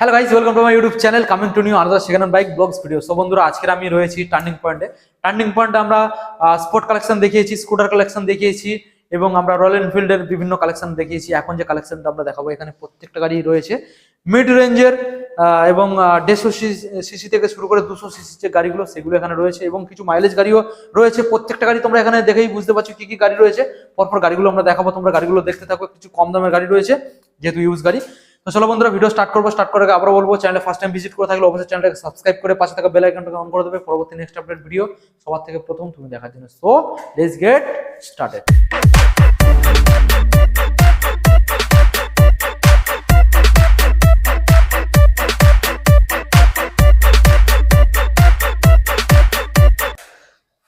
Hello guys welcome to my YouTube channel coming to new another second bike blogs video so বন্ধুরা, আজকের আমি রয়েছি turning পয়েন্টে turning পয়েন্টে আমরা স্পোর্ট কালেকশন দেখিয়েছি স্কুটার কালেকশন দেখিয়েছি এবং আমরা রয়্যাল এনফিল্ডের বিভিন্ন কালেকশন দেখিয়েছি। এখন যে কালেকশনটা আমরা দেখাবো, এখানে প্রত্যেকটা গাড়ি রয়েছে। মিড রেঞ্জের এবং দেড়শো সিসি থেকে শুরু করে দুশো সিসি যে গাড়িগুলো, সেগুলো এখানে রয়েছে এবং কিছু মাইলেজ গাড়িও রয়েছে। প্রত্যেকটা গাড়ি তোমরা এখানে দেখেই বুঝতে পারছ কি কি গাড়ি রয়েছে। পরপর গাড়িগুলো আমরা দেখাবো, তোমরা গাড়িগুলো দেখতে থাকো। কিছু কম দামের গাড়ি রয়েছে, যেহেতু ইউজ গাড়ি। তো চলো বন্ধুরা ভিডিও স্টার্ট করব স্টার্ট করে আগে আবারও বলব চ্যানেলে ফার্স্ট টাইম ভিজিট করে থাকলে অবশ্যই চ্যানেলটাকে সাবস্ক্রাইব করে পাশে থাকা বেল আইকনটাকে অন করে দেবে। পরবর্তী নেক্সট আপডেট ভিডিও সবার থেকে প্রথম তুমি দেখার জন্য। সো লেটস গেট স্টার্টেড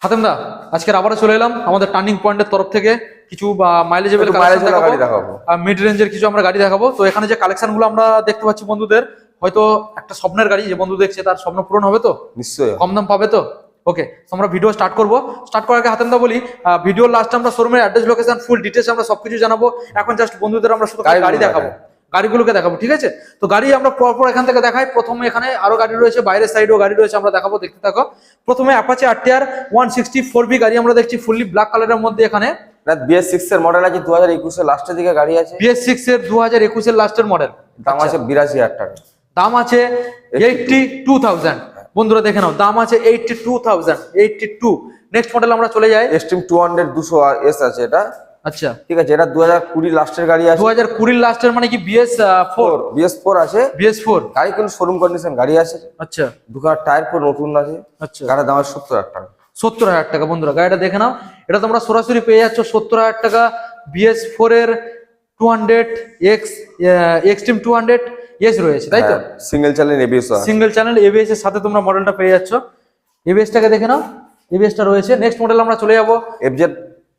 হাতেমদা আজকের আবারও চলে এলাম আমাদের টার্নিং পয়েন্টের তরফ থেকে। কিছু মাইলেজেবল গাড়ি দেখাবো। মিড রেঞ্জের কিছু আমরা গাড়ি দেখাবো। তো এখানে যে কালেকশনগুলো আমরা দেখতে পাচ্ছি বন্ধুদের হয়তো একটা স্বপ্নের গাড়ি যে বন্ধু দেখছে তার স্বপ্ন পূরণ হবে তো? নিশ্চয়ই। কম দাম পাবে তো? ওকে আমরা ভিডিও স্টার্ট করব। স্টার্ট করার আগে হাতেমদা বলি ভিডিও লাস্ট আমরা শোরুমের অ্যাড্রেস লোকেশন ফুল ডিটেলস আমরা সবকিছু জানাব। এখন জাস্ট বন্ধুদের আমরা শুধু গাড়ি দেখাবো। গাড়িগুলোকে দেখাবো ঠিক আছে? তো গাড়ি আমরা পরপর এখান থেকে দেখাই। প্রথমে এখানে আরও গাড়ি রয়েছে বাইরের সাইডেও গাড়ি রয়েছে আমরা দেখাবো দেখতে থাকো। প্রথমে Apache RTR one sixty four B গাড়ি আমরা দেখছি ফুললি ব্ল্যাক কালারের মধ্যে এখানে। বিএস সিক্স এর মডেল আছে দু হাজার একুশের লাস্টের দিকে গাড়ি আছে। বিএস সিক্স এর দু হাজার একুশের লাস্টের মডেল দাম আছে বিরাশি হাজার টাকা। দাম আছে এইটটি টু থাউজেন্ড বন্ধুরা দেখে নাও দাম আছে eighty two thousand eighty two next model আমরা চলে যাই। এসটিম টু হান্ড্রেড দুশো এস আছে এটা। আচ্ছা। ঠিক আছে এটা দু হাজার কুড়ি লাস্টের গাড়ি আছে দু হাজার কুড়ির লাস্টের মানে কি বিএস ফোর বিএস ফোর আছে বিএস ফোর গাড়ি কিন্তু শোরুম কন্ডিশন গাড়ি আছে আচ্ছা। দুখানা টায়ার পুরো নতুন আছে। আচ্ছা। গাড়ির দাম আছে সত্তর হাজার টাকা। সত্তর হাজার টাকা বন্ধুরা গাড়িটা দেখে নাও। এটা তোমরা সরাসরি পেয়ে যাচ্ছ সত্তর হাজার টাকা। বিএস ফোর এর two hundred X Xtreme two hundred S রয়েছে তাই তো? Single channel ABS single channel ABS এর সাথে তোমরা মডেলটা পেয়ে যাচ্ছ। এবিএসটাকে দেখে নাও। এবিএসটা রয়েছে। নেক্সট মডেল আমরা চলে যাব। এফজেড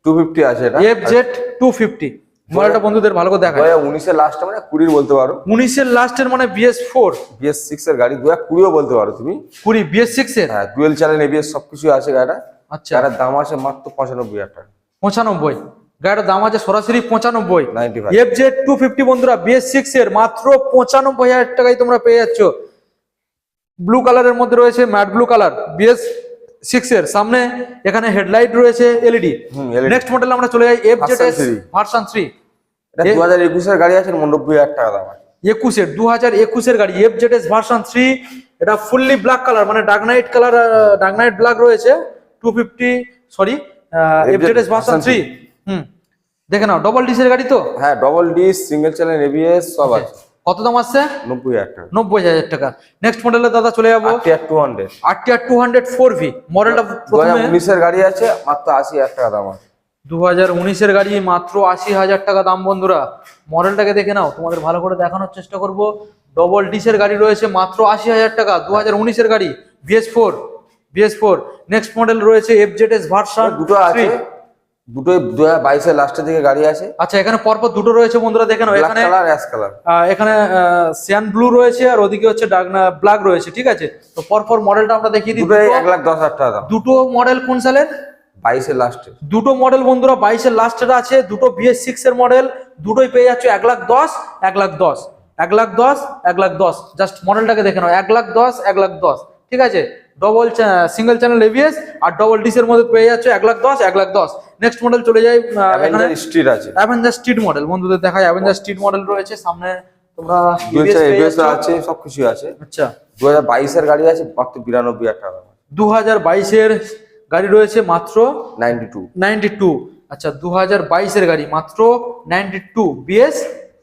টু ফিফটি আছে এটা। এফ জেড টু ফিফটি মডেলটা বন্ধুদের ভালো করে দু দেখায় হাজার উনিশের লাস্টে মানে কুড়ির বলতে পারো। উনিশের লাস্টের মানে বিএস ফোর বিএস সিক্স এর গাড়ি দু হাজার কুড়িও বলতে পারো তুমি। কুড়ি বিএস সিক্স এর? হ্যাঁ ডুয়েল চ্যানেল এবিএস সবকিছু আছে গাড়িটা। আচ্ছা। গাড়ির দাম আছে মাত্র পঁচানব্বই হাজার টাকা। পঁচানব্বই। গাড়িটার দাম আছে সরাসরি পঁচানব্বই। এফ জেড টু ফিফটি বন্ধুরা বিএস সিক্স এর মাত্র পঁচানব্বই হাজার টাকায় তোমরা পেয়ে যাচ্ছ। ব্লু কালারের মধ্যে রয়েছে matte blue colour BS six এর। সামনে এখানে হেডলাইট রয়েছে এলইডি নেক্সট মডেল আমরা চলে যাই F Z S version three এটা দু হাজার একুশের গাড়ি আছে নব্বই হাজার টাকা দাম একুশের দু হাজার একুশের গাড়ি। F Z S version three এটা ফুললি ব্ল্যাক কালার মানে dark knight colour dark knight black রয়েছে। Two fifty sorry F Z S version three hmm. দেখে নাও ডবল ডিসের গাড়ি তো? হ্যাঁ double disc single channel ABS সব আছে। কত দাম আসছে নব্বই হাজার টাকা। নব্বই হাজার টাকা। নেক্সট মডেলে দাদা চলে যাব। TR two hundred R two hundred four V মডেলটা উনিশের গাড়ি আছে মাত্র আশি হাজার টাকা দাম আছে। দু হাজার উনিশের গাড়ি মাত্র আশি হাজার টাকা দাম বন্ধুরা। মডেলটাকে দেখে নাও তোমাদের ভালো করে দেখানোর চেষ্টা করব। ডবল ডিসের গাড়ি রয়েছে মাত্র আশি হাজার টাকা। দু হাজার উনিশের গাড়ি BS four BS four next model রয়েছে এফ জেড এস ভার্সন দুটো আছে। দুটোই দু হাজার বাইশের লাস্টের দিকে গাড়ি আছে। আচ্ছা এখানে পরপর দুটো রয়েছে বন্ধুরা দেখে নাও এখানে কালার অ্যাশ কালার এখানে সিয়ান ব্লু রয়েছে আর ওদিকে হচ্ছে ব্ল্যাক রয়েছে ঠিক আছে? তো পরপর মডেলটা আমরা দেখিয়ে দিই এক লাখ দশ হাজার টাকা দুটো মডেল কোন সালের বাইশের লাস্টে দুটো মডেল বন্ধুরা বাইশের লাস্টের আছে দুটো বিএস সিক্স এর মডেল দুটোই পেয়ে যাচ্ছে এক লাখ দশ এক লাখ দশ এক লাখ দশ এক লাখ দশ। জাস্ট মডেলটাকে দেখে নাও এক লাখ দশ এক লাখ দশ ঠিক আছে? ডবল সিঙ্গেল চ্যানেল এভিএস আর ডবল ডিসের মধ্যে পেয়ে যাচ্ছে এক লাখ দশ এক লাখ দশ। নেক্সট মডেল চলে যায় স্ট্রিট আছে। অ্যাভেঞ্জার স্ট্রিট মডেল বন্ধুদের দেখায় অ্যাভেঞ্জার স্ট্রিট মডেল রয়েছে সামনে তোমরা আছে সবকিছু আছে। আচ্ছা। দু হাজার বাইশের গাড়ি আছে মাত্র বিরানব্বই হাজার টাকা। দু হাজার বাইশের গাড়ি রয়েছে মাত্র নাইনটি টু। Ninety two. আচ্ছা দু হাজার বাইশের গাড়ি মাত্র ninety two BS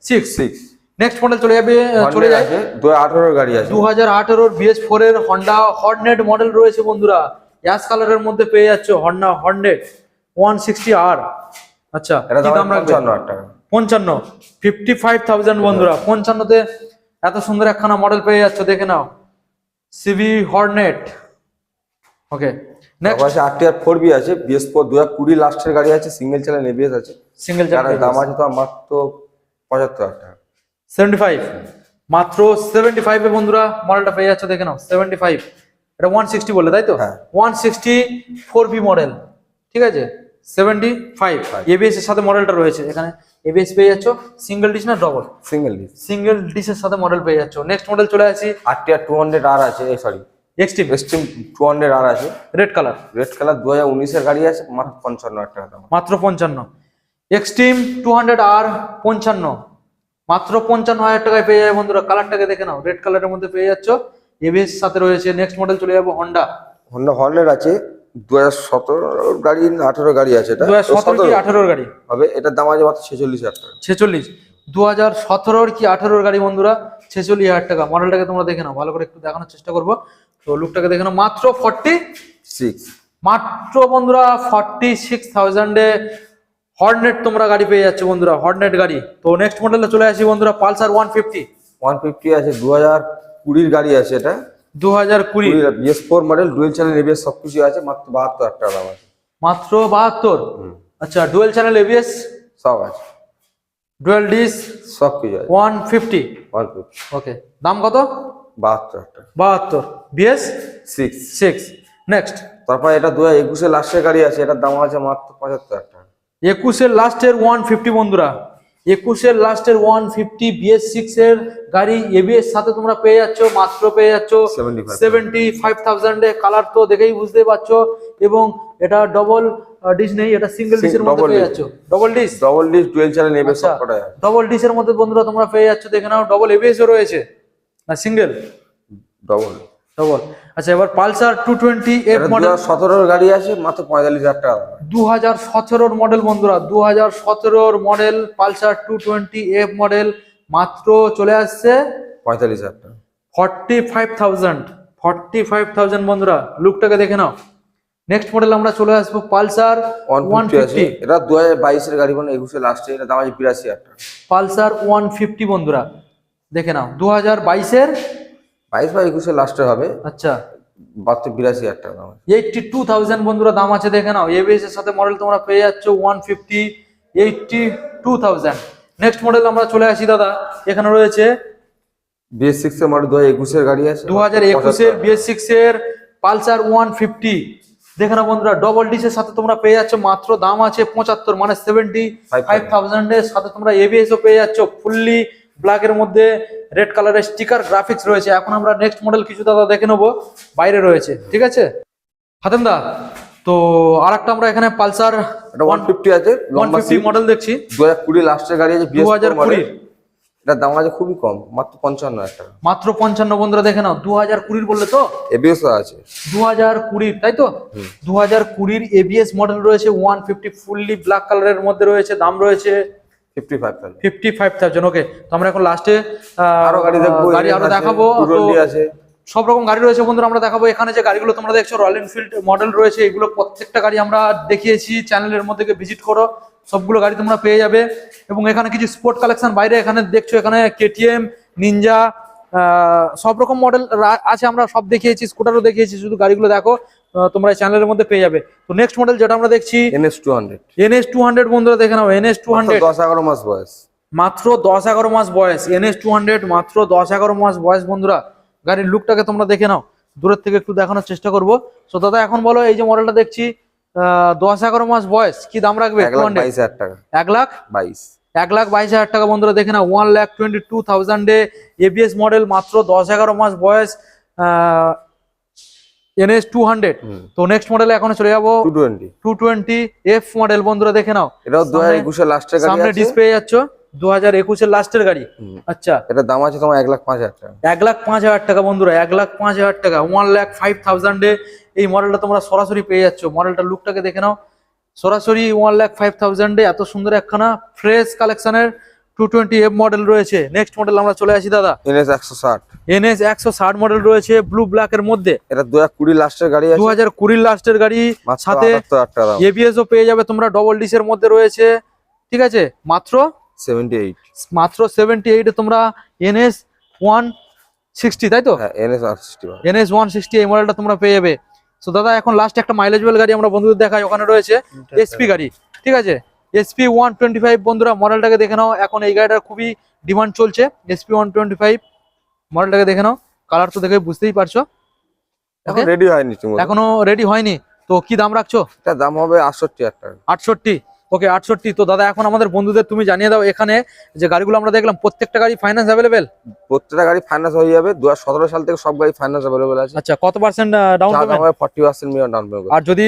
six six next model চলে যাবে চলে যায়। আছে দু হাজার গাড়ি আছে। দু হাজার আঠেরোর বিএস ফোর এর হন্ডা হর্নেট মডেল রয়েছে বন্ধুরা। অ্যাশ কালারের মধ্যে পেয়ে যাচ্ছে হন্ডা হর্নেট ওয়ান সিক্সটি আর আচ্ছা কি দাম রাখবে? পঞ্চান্ন ফিফটি ফাইভ থাউজেন্ড বন্ধুরা। পঞ্চান্নতে এত সুন্দর একখানা মডেল পেয়ে যাচ্ছ দেখে নাও। সিভি হর্নেট ওকে নেক্সট আছে আরটিআর ফোর বি আছে বিএস ফোর দু হাজার কুড়ি লাস্টের গাড়ি আছে সিঙ্গেল চ্যানেল এবিএস আছে। সিঙ্গেল যার দাম আছে তো মাত্র পঁচাত্তর হাজার টাকা। সেভেন্টি ফাইভ মাত্র সেভেন্টি ফাইভে বন্ধুরা মডেলটা পেয়ে যাচ্ছে দেখে নাও সেভেন্টি ফাইভ এটা ওয়ান সিক্সটি বলে তাই তো। One sixty four B model ঠিক আছে? সেভেন্টি ফাইভ এবিএস এর সাথে মডেলটা রয়েছে এখানে এবিএস পেয়ে যাচ্ছ সিঙ্গেল ডিশ না ডবল সিঙ্গেল ডিস সিঙ্গেল ডিশের সাথে মডেল পেয়ে যাচ্ছ। নেক্সট মডেল চলে আসি। RT R two hundred R আছে sorry Xtreme Xtreme two hundred R আছে। রেড কালার রেড কালার দু হাজার উনিশের গাড়ি আছে মাত্র পঞ্চান্ন হাজার টাকা মাত্র পঞ্চান্ন। এক্সট্রিম টু হান্ড্রেড আর পঞ্চান্ন। মাত্র পঞ্চান্ন হাজার টাকায় পেয়ে যাবে বন্ধুরা কালারটাকে দেখে নাও রেড কালারের মধ্যে পেয়ে যাচ্ছ। এবিএস সাথে রয়েছে নেক্সট মডেল চলে যাব হন্ডা হন্ডা হর্নেট আছে দু হাজার সতেরো গাড়ি আঠেরো গাড়ি আছে এটা? দু হাজার সতেরো কি আঠেরোর গাড়ি? হবে এটার দাম আছে মাত্র ছেচল্লিশ হাজার টাকা। ছেচল্লিশ। দু হাজার সতেরোর কি আঠেরোর গাড়ি বন্ধুরা? ছেচল্লিশ হাজার টাকা। মডেলটাকে তোমরা দেখে নাও ভালো করে একটু দেখানোর চেষ্টা করব। তো লুকটাকে দেখে নাও মাত্র ফর্টি সিক্স মাত্র বন্ধুরা ফর্টি সিক্স থাউজেন্ডে হর্নেট তোমরা গাড়ি পেয়ে যাচ্ছে বন্ধুরা হর্নেট গাড়ি। তো নেক্সট মডেলে চলে আসি বন্ধুরা Pulsar one fifty one fifty আছে দু হাজার কুড়ির গাড়ি আছে এটা। দু হাজার কুড়ি BS four model dual channel ABS সব কিছু আছে মাত্র বাহাত্তর হাজার টাকা দাম আছে। মাত্র বাহাত্তর? আচ্ছা ডুয়েল চ্যানেল এবিএস সব আছে। ডুয়েল ডিস সব কিছু আছে। One fifty one fifty okay দাম কত? বাহাত্তর বাহাত্তর। বিএস সিক্স সিক্স নেক্সট তারপর এটা দু হাজার একুশে লাস্টের গাড়ি আছে এটার দাম আছে মাত্র পঁচাত্তর হাজার টাকা। একুশের লাস্টের ওয়ান ফিফটি বন্ধুরা। একুশের লাস্টের ওয়ান ফিফটি বিএস সিক্স এর গাড়ি এবিএস সাথে তোমরা পেয়ে যাচ্ছ মাত্র পেয়ে যাচ্ছ সেভেন্টি ফাইভ থাউজেন্ডে কালার তো দেখেই বুঝতে পারছ এবং এটা ডবল ডিশ নেই এটা সিঙ্গেল ডিশের মধ্যে পেয়ে যাচ্ছ। Double dish double disc dual channel ABS সব কটাই ডবল ডিশের মধ্যে বন্ধুরা তোমরা পেয়ে যাচ্ছ দেখে নাও ডবল এবিএস রয়েছে। না সিঙ্গেল ডবল ডবল আচ্ছা এবার Pulsar two twenty F model সতেরোর গাড়ি আছে মাত্র পঁয়তাল্লিশ হাজার টাকা। দু হাজার সতেরোর মডেল বন্ধুরা দু হাজার সতেরোর model Pulsar two twenty F model মাত্র চলে আসছে পঁয়তাল্লিশ হাজার টাকা। Forty five thousand forty five thousand বন্ধুরা লুকটাকে দেখে নাও। নেক্সট মডেল আমরা চলে আসব পালসার ওয়ান ফিফটি এটা দু হাজার বাইশের গাড়ি মানে একুশে লাস্টে এটা দাম আছে বিরাশি হাজার টাকা। পালসার ওয়ান ফিফটি বন্ধুরা দেখে নাও দু হাজার বাইশের বাইশ বা একুশে লাস্টে হবে। আচ্ছা। মাত্র বিরাশি হাজার টাকা এইটটি টু থাউজেন্ড বন্ধুরা দাম আছে দেখে নাও। এবিএস এর সাথে মডেল তোমরা পেয়ে যাচ্ছ one fifty eighty two thousand next model আমরা চলে আসি দাদা। এখানে রয়েছে বিএস সিক্স এর মডেল দু হাজার একুশের গাড়ি আছে। দু হাজার একুশের বিএস সিক্স এর পালসার ওয়ান ফিফটি দেখে নাও বন্ধুরা ডবল ডিসের সাথে তোমরা পেয়ে যাচ্ছ মাত্র দাম আছে পঁচাত্তর মানে সেভেন্টি ফাইভ থাউজেন্ডের সাথে তোমরা এবিএস ও পেয়ে যাচ্ছ ফুললি ব্ল্যাক এর মধ্যে রেড কালারের স্টিকার গ্রাফিক্স রয়েছে। এখন আমরা নেক্সট মডেল কিছু দাদা দেখে নেব বাইরে রয়েছে ঠিক আছে? হাতেম দা তো আর একটা আমরা এখানে পালসার ওয়ান ফিফটি আছে ওয়ান ফিফটি মডেল দেখছি। দু হাজার কুড়ি লাস্টের গাড়ি আছে দু হাজার কুড়ির এটার দাম আছে খুবই কম মাত্র পঞ্চান্ন হাজার টাকা। মাত্র পঞ্চান্ন বন্ধুরা দেখে নাও দু হাজার কুড়ির বললে তো? এবিএস আছে। দু হাজার কুড়ির তাই তো? দু হাজার কুড়ির এবিএস মডেল রয়েছে ওয়ান ফিফটি ফুললি ব্ল্যাক কালারের মধ্যে রয়েছে দাম রয়েছে ওকে তো আমরা এখন লাস্টে আরও গাড়ি দেখব গাড়ি আরও দেখাবো। আছে। সব রকম গাড়ি রয়েছে বন্ধুরা আমরা দেখাবো। এখানে যে গাড়িগুলো তোমরা দেখছ রয়্যাল এনফিল্ড মডেল রয়েছে এগুলো প্রত্যেকটা গাড়ি আমরা দেখিয়েছি চ্যানেলের মধ্যে ভিজিট করো। সবগুলো গাড়ি তোমরা পেয়ে যাবে। এবং এখানে কিছু স্পোর্ট কালেকশন বাইরে এখানে দেখছ এখানে কেটিএম নিনজা সব রকম মডেল আছে আমরা সব দেখিয়েছি স্কুটারও দেখিয়েছি শুধু গাড়িগুলো দেখো। তোমরা এই চ্যানেলের মধ্যে পেয়ে যাবে। তো নেক্সট মডেল যেটা আমরা দেখছি NS two hundred NS two hundred বন্ধুরা দেখে নাও এনএস টু হান্ড্রেড দশ এগারো মাস বয়স। মাত্র দশ এগারো মাস বয়স এনএস টু হান্ড্রেড মাত্র দশ এগারো মাস বয়স বন্ধুরা। গাড়ির লুকটাকে তোমরা দেখে নাও দূরের থেকে একটু দেখানোর চেষ্টা করব। সো দাদা এখন বলো এই যে মডেলটা দেখছি দশ এগারো মাস বয়স কি দাম রাখবে এক লাখ বাইশ এক লাখ? বাইশ। এক লাখ বাইশ হাজার টাকা বন্ধুরা দেখে নাও ওয়ান লাখ টোয়েন্টি টু থাউজেন্ডে এবিএস মডেল মাত্র দশ এগারো মাস বয়স এনএস টু হান্ড্রেড তো নেক্সট মডেলে এখন চলে যাব টু টোয়েন্টি এফ মডেল বন্ধুরা দেখে নাও। এটাও দু হাজার সামনে- একুশে লাস্টের সামনে ডিসপ্লে যাচ্ছ। দু হাজার একুশের লাস্টের গাড়ি। আচ্ছা। এটার দাম আছে তোমার এক লাখ পাঁচ হাজার টাকা। এক লাখ পাঁচ হাজার টাকা বন্ধুরা। এক লাখ পাঁচ হাজার টাকা। ওয়ান লাখ ফাইভ থাউজেন্ডে এই মডেলটা তোমরা সরাসরি পেয়ে যাচ্ছ। মডেলটার লুকটাকে দেখে নাও। সরাসরি ওয়ান লাখ ফাইভ থাউজেন্ডে এত সুন্দর একখানা ফ্রেশ কালেকশনের টু টোয়েন্টি এফ মডেল রয়েছে। নেক্সট মডেল আমরা চলে আসি দাদা। এনএস একশো ষাট। এনএস একশো ষাট মডেল রয়েছে ব্লু ব্ল্যাক এর মধ্যে। এটা দু হাজার কুড়ি লাস্টের গাড়ি দু আছে হাজার কুড়ির লাস্টের গাড়ি সাথে এবিএস ও পেয়ে যাবে তোমরা ডবল ডিসের মধ্যে রয়েছে। ঠিক আছে? মাত্র? সেভেন্টি এইট মাত্র সেভেন্টি এইটে তোমরা এনএস ওয়ান সিক্সটি তাই তো? হ্যাঁ NS sixty NS one sixty এই মডেলটা তোমরা পেয়ে যাবে। সো দাদা এখন লাস্ট একটা মাইলেজ ওয়েল গাড়ি আমরা বন্ধুদের দেখাই। ওখানে রয়েছে এসপি গাড়ি। ঠিক আছে? এসপি ওয়ান টোয়েন্টি ফাইভ বন্ধুরা মডেলটাকে দেখে নাও। এখন এই গাড়িটার খুবই ডিমান্ড চলছে। এসপি ওয়ান টোয়েন্টি ফাইভ মডেলটাকে দেখে নাও। কালার তো দেখে বুঝতেই পারছ। এখন রেডি হয়নি এখনও রেডি হয়নি। তো কি দাম রাখছো? দাম হবে আটষট্টি হাজার টাকা। আটষট্টি। ওকে আটষট্টি। তো দাদা এখন আমাদের বন্ধুদের তুমি জানিয়ে দাও এখানে যে গাড়িগুলো আমরা দেখলাম প্রত্যেকটা গাড়ি ফাইন্যান্স অ্যাভেলেবেল প্রত্যেকটা গাড়ি ফাইন্যান্স হয়ে যাবে। দু হাজার সতেরো সাল থেকে সব গাড়ি ফাইন্যান্স অ্যাভেলেবেল আছে। আচ্ছা কত percent down payment forty percent down payment আর যদি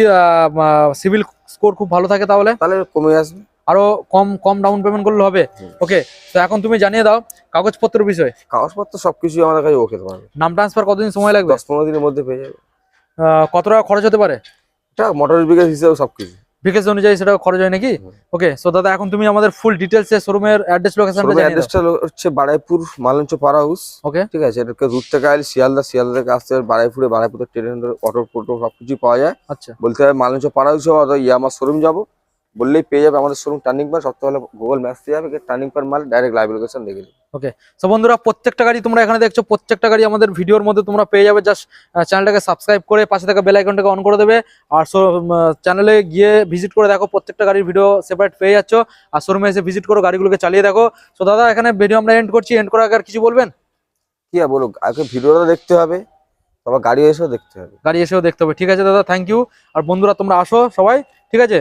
সিভিল স্কোর খুব ভালো থাকে তাহলে? তাহলে কমে আসবে। আরও কম কম ডাউন পেমেন্ট করলে হবে। ওকে তো এখন তুমি জানিয়ে দাও কাগজপত্র বিষয়ে। কাগজপত্র সবকিছু আমাদের কাছে ওকে পাবে নাম ট্রান্সফার কতদিন সময় লাগবে? দশ পনেরো দিনের মধ্যে পেয়ে যাবে। কত টাকা খরচ হতে পারে? মোটর বিকেজ হিসেবে সবকিছু। বিকেস অনুযায়ী সেটা খরচ হয় নাকি? ওকে সো দাদা এখন তুমি আমাদের ফুল ডিটেলস শোরুমের অ্যাড্রেস লোকেশনটা জানিয়ে অ্যাড্রেসটা হচ্ছে বারাইপুর মালঞ্চ পাড়া হাউস ওকে ঠিক আছে এটাকে রুট থেকে আইলে শিয়ালদা শিয়ালদা থেকে আসতে হবে বারাইপুরে। বারাইপুরে ট্রেন অটো টোটো সবকিছু পাওয়া যায়। আচ্ছা। বলতে হবে মালঞ্চ পাড়া হাউস অথবা ইয়ামা শোরুম যাব। বললেই পেয়ে যাবে আমাদের শোরুম টার্নিং সব থেকে গুগল ম্যাপস দিয়ে যাবে। টার্নিং পয়েন্ট মাল ডাইরেক্ট লাইভ লোকেশন দেখে নেবে। সো বন্ধুরা প্রত্যেকটা গাড়ি তোমরা এখানে দেখছ প্রত্যেকটা গাড়ি আমাদের ভিডিওর মধ্যে তোমরা পেয়ে যাবে। জাস্ট চ্যানেলটাকে সাবস্ক্রাইব করে পাশে থাকা বেল আইকনটাকে অন করে দেবে। আর চ্যানেলে গিয়ে ভিজিট করে দেখো প্রত্যেকটা গাড়ির ভিডিও সেপারেট পেয়ে যাচ্ছ। আর শোরুমে এসে ভিজিট করো গাড়িগুলোকে চালিয়ে দেখো। সো দাদা এখানে ভিডিও আমরা এন্ড করছি। এন্ড করার আগে আর কিছু বলবেন? কি আর বলো আগে ভিডিওটা দেখতে হবে তারপর গাড়ি এসেও দেখতে হবে। গাড়ি এসেও দেখতে হবে। ঠিক আছে দাদা থ্যাংক ইউ আর বন্ধুরা তোমরা আসো সবাই। ঠিক আছে?